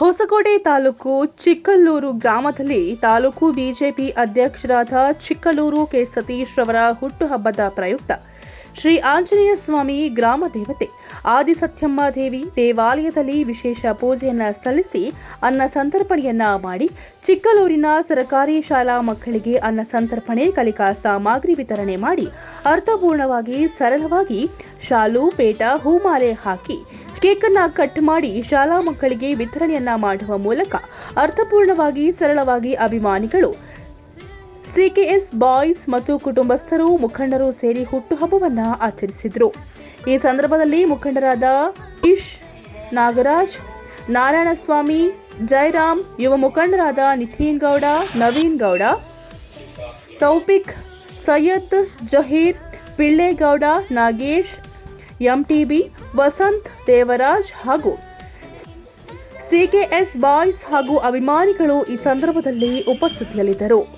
ಹೊಸಕೋಟೆ ತಾಲೂಕು ಚಿಕ್ಕಲ್ಲೂರು ಗ್ರಾಮದಲ್ಲಿ ತಾಲೂಕು ಬಿಜೆಪಿ ಅಧ್ಯಕ್ಷರಾದ ಚಿಕ್ಕಲ್ಲೂರು ಕೆ ಸತೀಶ್ ರವರ ಹುಟ್ಟುಹಬ್ಬದ ಪ್ರಯುಕ್ತ. ಶ್ರೀ ಆಂಜನೇಯ ಸ್ವಾಮಿ ಗ್ರಾಮ ದೇವತೆ, ಆದಿಸತ್ಯಮ್ಮ ದೇವಿ ದೇವಾಲಯದಲ್ಲಿ ವಿಶೇಷ ಪೂಜೆಯನ್ನು ಸಲ್ಲಿಸಿ ಅನ್ನ ಸಂತರ್ಪಣೆಯನ್ನ ಮಾಡಿ ಚಿಕ್ಕಲೂರಿನ ಸರ್ಕಾರಿ ಶಾಲಾ ಮಕ್ಕಳಿಗೆ ಅನ್ನ ಸಂತರ್ಪಣೆ, ಕಲಿಕಾ ಸಾಮಗ್ರಿ ವಿತರಣೆ ಮಾಡಿ ಅರ್ಥಪೂರ್ಣವಾಗಿ ಸರಳವಾಗಿ ಶಾಲು, ಪೇಟ, ಹೂಮಾಲೆ ಹಾಕಿ ಕೇಕನ್ನ ಕಟ್ ಮಾಡಿ ಶಾಲಾ ಮಕ್ಕಳಿಗೆ ವಿತರಣೆಯನ್ನ ಮಾಡುವ ಮೂಲಕ ಅರ್ಥಪೂರ್ಣವಾಗಿ ಸರಳವಾಗಿ ಅಭಿಮಾನಿಗಳು, ಸಿಕೆಎಸ್ ಬಾಯ್ಸ್ ಮತ್ತು ಕುಟುಂಬಸ್ಥರು, ಮುಖಂಡರು ಸೇರಿ ಹುಟ್ಟುಹಬ್ಬವನ್ನು ಆಚರಿಸಿದರು. ಈ ಸಂದರ್ಭದಲ್ಲಿ ಮುಖಂಡರಾದ ಇಶ್ ನಾಗರಾಜ್, ನಾರಾಯಣಸ್ವಾಮಿ ಜಯರಾಮ್ ಯುವ ಮುಖಂಡರಾದ ನಿತಿನ್ ಗೌಡ, ನವೀನ್ ಗೌಡ ತೌಪಿಕ್ ಸೈಯದ್, ಜಹೀರ್, ಪಿಳ್ಳೆಗೌಡ, ನಾಗೇಶ್ ಎಂಟಿಬಿ ವಸಂತ್ ದೇವರಾಜ್ ಹಾಗೂ ಸಿಕೆಎಸ್ ಬಾಯ್ಸ್ ಹಾಗೂ ಅಭಿಮಾನಿಗಳು ಈ ಸಂದರ್ಭದಲ್ಲಿ ಉಪಸ್ಥಿತಿಯಲ್ಲಿದ್ದರು.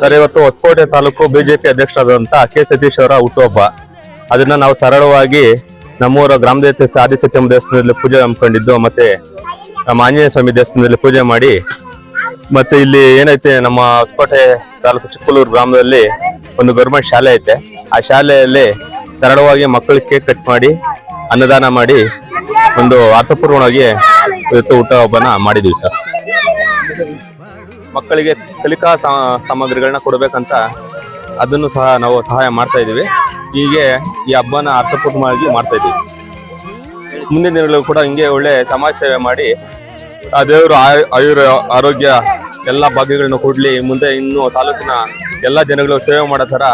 ಸರ್, ಇವತ್ತು ಹೊಸಕೋಟೆ ತಾಲೂಕು ಬಿಜೆಪಿ ಅಧ್ಯಕ್ಷರಾದಂತ ಕೆ ಸತೀಶ್ ಅವರ ಹುಟ್ಟುಹಬ್ಬ. ಅದನ್ನ ನಾವು ಸರಳವಾಗಿ ನಮ್ಮೂರ ಗ್ರಾಮ ದೇವತೆ ಆದಿಸತ್ಯಂ ದೇವಸ್ಥಾನದಲ್ಲಿ ಪೂಜೆ ಹಮ್ಮಿಕೊಂಡಿದ್ದು, ಮತ್ತೆ ನಮ್ಮ ಆಂಜನೇಯ ಸ್ವಾಮಿ ದೇವಸ್ಥಾನದಲ್ಲಿ ಪೂಜೆ ಮಾಡಿ, ಮತ್ತೆ ಇಲ್ಲಿ ಏನೈತೆ ನಮ್ಮ ಹೊಸಕೋಟೆ ತಾಲೂಕು ಚಿಕ್ಕಲೂರು ಗ್ರಾಮದಲ್ಲಿ ಒಂದು ಗೌರ್ಮೆಂಟ್ ಶಾಲೆ ಐತೆ. ಆ ಶಾಲೆಯಲ್ಲಿ ಸರಳವಾಗಿ ಮಕ್ಕಳಿಗೆ ಕೇಕ್ ಕಟ್ ಮಾಡಿ, ಅನ್ನದಾನ ಮಾಡಿ ಒಂದು ಅರ್ಥಪೂರ್ಣವಾಗಿ ಇವತ್ತು ಹುಟ್ಟುಹಬ್ಬನ ಮಾಡಿದೀವಿ ಸರ್. ಮಕ್ಕಳಿಗೆ ಕಲಿಕಾ ಸಾಮಗ್ರಿಗಳನ್ನ ಕೊಡಬೇಕಂತ ಅದನ್ನು ಸಹ ನಾವು ಸಹಾಯ ಮಾಡ್ತಾ ಇದ್ದೀವಿ. ಹೀಗೆ ಈ ಹಬ್ಬನ ಅರ್ಥಪೂರ್ಣವಾಗಿ ಮಾಡ್ತಾ ಇದ್ದೀವಿ. ಮುಂದಿನ ದಿನಗಳು ಕೂಡ ಹಿಂಗೆ ಒಳ್ಳೆ ಸಮಾಜ ಸೇವೆ ಮಾಡಿ, ಆ ದೇವರು ಆಯುರ್ ಆರೋಗ್ಯ ಎಲ್ಲ ಭಾಗ್ಯಗಳನ್ನು ಕೊಡ್ಲಿ, ಮುಂದೆ ಇನ್ನು ತಾಲೂಕಿನ ಎಲ್ಲ ಜನಗಳು ಸೇವೆ ಮಾಡೋ ಥರ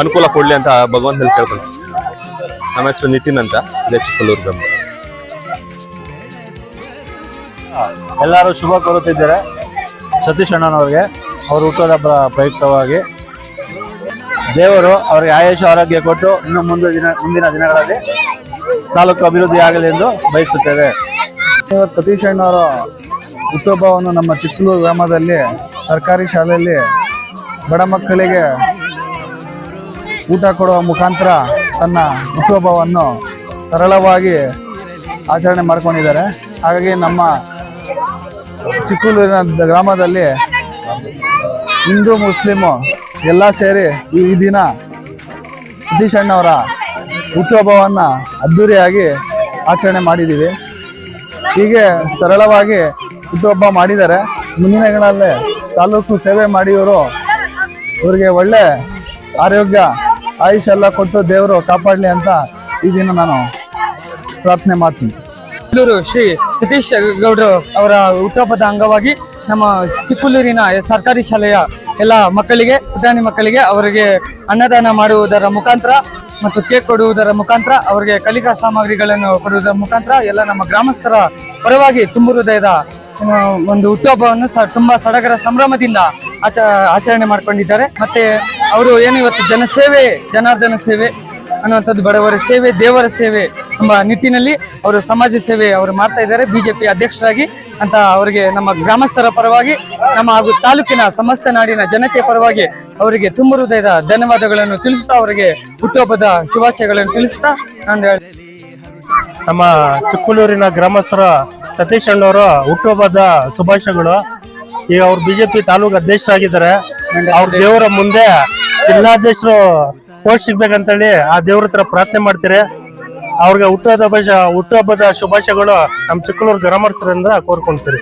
ಅನುಕೂಲ ಕೊಡ್ಲಿ ಅಂತ ಭಗವಂತನಲ್ಲಿ ಕೇಳ್ಕೊಂಡು ನಮ್ಮ ಹೆಸರು ನಿತಿನ್ ಅಂತ ಚಿಕ್ಕಲ್ಲೂರು ಎಲ್ಲರೂ ಶುಭ ಕೋರುತ್ತಿದ್ದಾರೆ. ಸತೀಶ್ ಅಣ್ಣನವ್ರಿಗೆ ಅವರು ಹುಟ್ಟೋದ ಪ್ರಯುಕ್ತವಾಗಿ. ದೇವರು ಅವರಿಗೆ ಆಯುಷ ಆರೋಗ್ಯ ಕೊಟ್ಟು ಇನ್ನು ಮುಂದೆ ದಿನ, ಮುಂದಿನ ದಿನಗಳಲ್ಲಿ ತಾಲೂಕು ಅಭಿವೃದ್ಧಿ ಆಗಲಿ ಎಂದು ಬಯಸುತ್ತೇವೆ. ಇವತ್ತು ಸತೀಶ್ ಅಣ್ಣವರ ಹುಟ್ಟುಹಬ್ಬವನ್ನು ನಮ್ಮ ಚಿಕ್ಕಲೂರು ಗ್ರಾಮದಲ್ಲಿ ಸರ್ಕಾರಿ ಶಾಲೆಯಲ್ಲಿ ಬಡ ಮಕ್ಕಳಿಗೆ ಊಟ ಕೊಡುವ ಮುಖಾಂತರ ತನ್ನ ಹುಟ್ಟುಹಬ್ಬವನ್ನು ಸರಳವಾಗಿ ಆಚರಣೆ ಮಾಡ್ಕೊಂಡಿದ್ದಾರೆ. ಹಾಗಾಗಿ ನಮ್ಮ ಚಿಕ್ಕಲೂರಿನ ದ- ಗ್ರಾಮದಲ್ಲಿ ಹಿಂದೂ ಮುಸ್ಲಿಮು ಎಲ್ಲ ಸೇರಿ ಈ ಈ ದಿನ ಸತೀಶ್ ಅಣ್ಣವರ ಹುಟ್ಟುಹಬ್ಬವನ್ನು ಅದ್ದೂರಿಯಾಗಿ ಆಚರಣೆ ಮಾಡಿದ್ದೀವಿ. ಹೀಗೆ ಸರಳವಾಗಿ ಹುಟ್ಟುಹಬ್ಬ ಮಾಡಿದ್ದಾರೆ. ಮುಂದಿನ ದಿನಗಳಲ್ಲಿ ತಾಲೂಕು ಸೇವೆ ಮಾಡಿಯವರು ಇವರಿಗೆ ಒಳ್ಳೆ ಆರೋಗ್ಯ, ಆಯುಷ್ ಎಲ್ಲ ಕೊಟ್ಟು ದೇವರು ಕಾಪಾಡಲಿ ಅಂತ ಈ ದಿನ ನಾನು ಪ್ರಾರ್ಥನೆ ಮಾಡ್ತೀನಿ. ಚಿಕ್ಕೂರು ಶ್ರೀ ಸತೀಶ್ ಗೌಡರು ಅವರ ಹುಟ್ಟುಹಬ್ಬದ ಅಂಗವಾಗಿ ನಮ್ಮ ಚಿಕ್ಕುಲ್ಲೂರಿನ ಸರ್ಕಾರಿ ಶಾಲೆಯ ಎಲ್ಲ ಮಕ್ಕಳಿಗೆ ಪುಟಾಣಿ ಮಕ್ಕಳಿಗೆ ಅವರಿಗೆ ಅನ್ನದಾನ ಮಾಡುವುದರ ಮುಖಾಂತರ ಮತ್ತು ಕೇಕ್ ಕೊಡುವುದರ ಮುಖಾಂತರ, ಅವರಿಗೆ ಕಲಿಕಾ ಸಾಮಗ್ರಿಗಳನ್ನು ಕೊಡುವುದರ ಮುಖಾಂತರ ಎಲ್ಲ ನಮ್ಮ ಗ್ರಾಮಸ್ಥರ ಪರವಾಗಿ ತುಂಬು ಹೃದಯದ ಒಂದು ಹುಟ್ಟುಹಬ್ಬವನ್ನು ಸಹ ತುಂಬಾ ಸಡಗರ ಸಂಭ್ರಮದಿಂದ ಆಚ, ಆಚರಣೆ ಮಾಡ್ಕೊಂಡಿದ್ದಾರೆ. ಮತ್ತೆ ಅವರು ಏನು ಇವತ್ತು ಜನಸೇವೆ ಜನಾರ್ದನ ಸೇವೆ ಅನ್ನುವಂಥದ್ದು ಬಡವರ ಸೇವೆ, ದೇವರ ಸೇವೆ ಎಂಬ ನಿಟ್ಟಿನಲ್ಲಿ ಅವರು ಸಮಾಜ ಸೇವೆ ಅವರು ಮಾಡ್ತಾ ಇದ್ದಾರೆ. ಬಿಜೆಪಿ ಅಧ್ಯಕ್ಷರಾಗಿ ಅಂತ ಅವರಿಗೆ ನಮ್ಮ ಗ್ರಾಮಸ್ಥರ ಪರವಾಗಿ, ನಮ್ಮ ಹಾಗೂ ತಾಲೂಕಿನ ಸಮಸ್ತ ನಾಡಿನ ಜನತೆಯ ಪರವಾಗಿ ಅವರಿಗೆ ತುಂಬ ಹೃದಯದ ಧನ್ಯವಾದಗಳನ್ನು ತಿಳಿಸುತ್ತಾ ಅವರಿಗೆ ಹುಟ್ಟುಹಬ್ಬದ ಶುಭಾಶಯಗಳನ್ನು ತಿಳಿಸುತ್ತಾ ನಾನು ಹೇಳಿ ನಮ್ಮ ಚಿಕ್ಕಲೂರಿನ ಗ್ರಾಮಸ್ಥರ ಸತೀಶ್ ಅಣ್ಣವರ ಹುಟ್ಟುಹಬ್ಬದ ಶುಭಾಶಯಗಳು. ಈಗ ಅವ್ರು ಬಿಜೆಪಿ ತಾಲೂಕು ಅಧ್ಯಕ್ಷರಾಗಿದ್ದಾರೆ. ಅವ್ರ ದೇವರ ಮುಂದೆ ಜಿಲ್ಲಾಧ್ಯಕ್ಷರು ಪೋಸ್ಟ್ ಸಿಗ್ಬೇಕಂತೇಳಿ ಆ ದೇವ್ರ ಹತ್ರ ಪ್ರಾರ್ಥನೆ ಮಾಡ್ತೀರಿ. ಅವ್ರಿಗೆ ಹುಟ್ಟುಹಬ್ಬ ಹುಟ್ಟುಹಬ್ಬದ ಶುಭಾಶಯಗಳು. ನಮ್ಮ ಚಿಕ್ಕಲೂರು ಗ್ರಾಮಸ್ಥರಿಂದ ಕೋರ್ಕೊಂತೀರಿ.